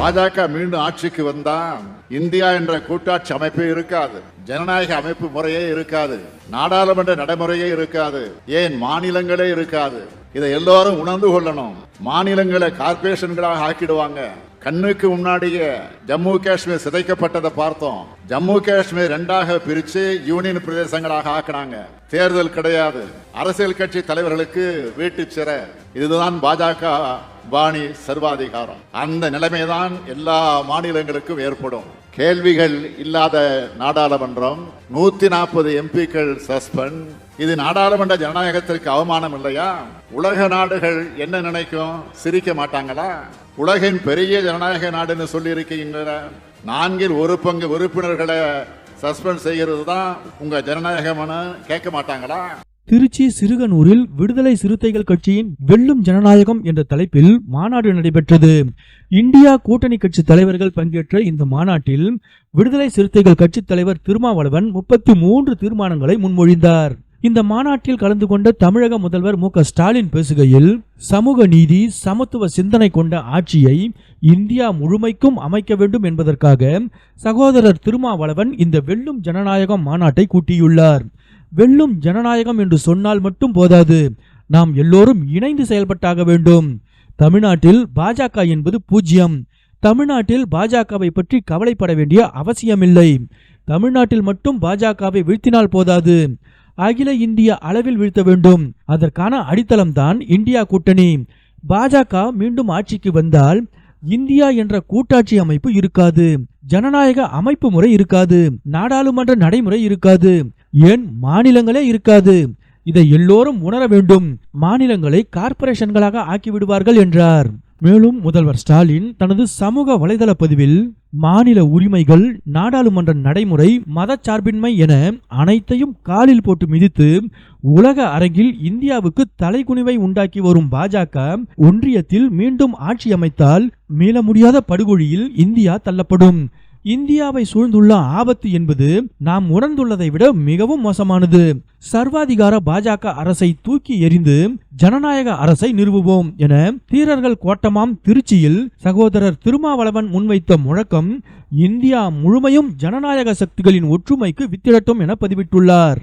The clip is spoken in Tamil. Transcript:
பாஜக மீண்டும் ஆட்சிக்கு வந்தால் இந்தியா என்ற கூட்டாட்சி அமைப்பே இருக்காது. ஜனநாயக அமைப்பு முறையே இருக்காது. நாடாளுமன்ற நடைமுறையே இருக்காது. ஏன்? மாநிலங்களே இருக்காது. இதை எல்லாரும் உணர்ந்து கொள்ளணும். மாநிலங்களை கார்பரேஷன்களாக ஆக்கிடுவாங்க. கண்ணுக்கு முன்னாடியே ஜம்மு காஷ்மீர் சிதைக்கப்பட்டதை பார்த்தோம். ஜம்மு காஷ்மீர் ரெண்டாக பிரிச்சு யூனியன் பிரதேசங்களாக ஆக்கினாங்க. தேர்தல் கிடையாது. அரசியல் கட்சி தலைவர்களுக்கு வீட்டு சிறை. இதுதான் பாஜக பாணி சர்வாதிகாரம். அந்த நிலைமைதான் எல்லா மாநிலங்களுக்கும் ஏற்படும். கேள்விகள் இல்லாத நாடாளுமன்றம் நூத்தி நாற்பது எம்பிக்கள் சஸ்பெண்ட். இது நாடாளுமன்ற ஜனநாயகத்திற்கு அவமானம் இல்லையா? உலக நாடுகள் என்ன நினைக்கும்? சிரிக்க மாட்டாங்களா? உலகின் பெரிய ஜனநாயக நாடுன்னு சொல்லி இருக்கீங்கள நான்கில் ஒரு பங்கு உறுப்பினர்களை சஸ்பெண்ட் செய்கிறது தான் உங்க ஜனநாயகம்னு கேட்க மாட்டாங்களா? திருச்சி சிறுகனூரில் விடுதலை சிறுத்தைகள் கட்சியின் வெல்லும் ஜனநாயகம் என்ற தலைப்பில் மாநாடு நடைபெற்றது. இந்தியா கூட்டணி கட்சி தலைவர்கள் பங்கேற்ற இந்த மாநாட்டில் விடுதலை சிறுத்தைகள் கட்சி தலைவர் திருமாவளவன் முப்பத்தி மூன்று தீர்மானங்களை முன்மொழிந்தார். இந்த மாநாட்டில் கலந்து கொண்ட தமிழக முதல்வர் மு ஸ்டாலின் பேசுகையில் சமூக நீதி சமத்துவ சிந்தனை கொண்ட ஆட்சியை இந்தியா முழுமைக்கும் அமைக்க வேண்டும் என்பதற்காக சகோதரர் திருமாவளவன் இந்த வெல்லும் ஜனநாயகம் மாநாட்டை கூட்டியுள்ளார். வெல்லும் ஜனநாயகம் என்று சொன்னால் மட்டும் போதாது. நாம் எல்லோரும் இணைந்து செயல்பட்டாக வேண்டும். தமிழ்நாட்டில் பாஜக என்பது பூஜ்ஜியம். தமிழ்நாட்டில் பாஜகவை பற்றி கவலைப்பட வேண்டிய அவசியமில்லை. தமிழ்நாட்டில் மட்டும் பாஜகவை வீழ்த்தினால் போதாது. அகில இந்திய அளவில் வீழ்த்த வேண்டும். அதற்கான அடித்தளம்தான் இந்தியா கூட்டணி. பாஜக மீண்டும் ஆட்சிக்கு வந்தால் இந்தியா என்ற கூட்டாட்சி அமைப்பு இருக்காது. ஜனநாயக அமைப்பு முறை இருக்காது. நாடாளுமன்ற நடைமுறை இருக்காது. ஏன் மாநிலங்களே இருக்காது. இதை எல்லோரும் உணர வேண்டும். மாநிலங்களை கார்ப்பரேஷன்களாக ஆக்கிவிடுவார்கள் என்றார். மேலும் முதல்வர் ஸ்டாலின் தனது சமூக வலைதள பதிவில் மாநில உரிமைகள் நாடாளுமன்ற நடைமுறை மதச்சார்பின்மை என அனைத்தையும் காலில் போட்டு மிதித்து உலக அரங்கில் இந்தியாவுக்கு தலைக்குனிவை உண்டாக்கி வரும் பாஜக ஒன்றியத்தில் மீண்டும் ஆட்சி அமைத்தால் மீள முடியாத படுகொழியில் இந்தியா தள்ளப்படும். இந்தியாவை சூழ்ந்துள்ள ஆபத்து என்பது நாம் உணர்ந்துள்ளதை விட மிகவும் மோசமானது. சர்வாதிகார பாஜக அரசை தூக்கி எறிந்து ஜனநாயக அரசை நிறுவுவோம் என தீரர்கள் கோட்டமாம் திருச்சியில் சகோதரர் திருமாவளவன் முன்வைத்த முழக்கம் இந்தியா முழுமையும் ஜனநாயக சக்திகளின் ஒற்றுமைக்கு வித்திடட்டும் என பதிவிட்டுள்ளார்.